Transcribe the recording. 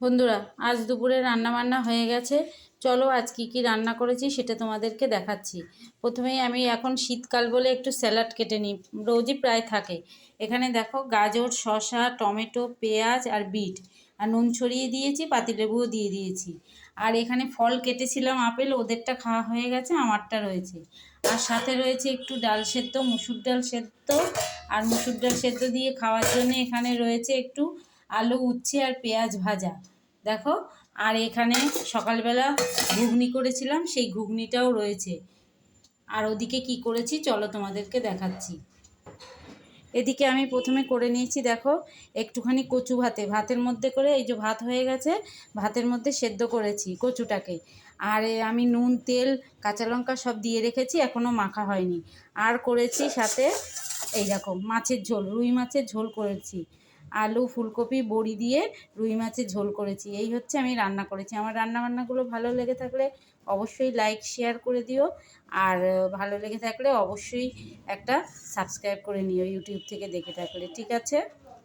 বন্ধুরা, আজ দুপুরে রান্না বান্না হয়ে গেছে। চলো আজ কী কী রান্না করেছি সেটা তোমাদেরকে দেখাচ্ছি। প্রথমেই আমি এখন শীতকাল বলে একটু স্যালাড কেটে নিই, রোজই প্রায় থাকে। এখানে দেখো গাজর, শসা, টমেটো, পেঁয়াজ আর বিট। আর নুন ছড়িয়ে দিয়েছি পাতিলেবুও দিয়ে দিয়েছি। আর এখানে ফল কেটেছিলাম আপেল, ওদেরটা খাওয়া হয়ে গেছে, আমারটা রয়েছে। আর সাথে রয়েছে একটু ডাল সেদ্ধ, মুসুর ডাল সেদ্ধ। আর মুসুর ডাল সেদ্ধ দিয়ে খাওয়ার জন্য এখানে রয়েছে একটু আলু, উচ্ছে আর পেঁয়াজ ভাজা। দেখো, আর এখানে সকালবেলা ঘুগনি করেছিলাম, সেই ঘুগনিটাও রয়েছে। আর ওদিকে কি করেছি, চলো তোমাদেরকে দেখাচ্ছি। এদিকে আমি প্রথমে করে নিয়েছি, দেখো, একটুখানি কচু ভাতে। ভাতের মধ্যে করে এই যে ভাত হয়ে গেছে, ভাতের মধ্যে সেদ্ধ করেছি কচুটাকে। আর আমি নুন, তেল, কাঁচা লঙ্কা সব দিয়ে রেখেছি এখনও মাখা হয়নি। আর করেছি সাথে, এই দেখো, মাছের ঝোল, রুই মাছের ঝোল করেছি। আলু, ফুলকপি, বড়ি দিয়ে রুই মাছের ঝোল করেছি। এই হচ্ছে আমি রান্না করেছি। আমার রান্না বান্নাগুলো ভালো লেগে থাকলে অবশ্যই লাইক, শেয়ার করে দিও। আর ভালো লেগে থাকলে অবশ্যই একটা সাবস্ক্রাইব করে নিও ইউটিউব থেকে দেখে থাকলে। ঠিক আছে?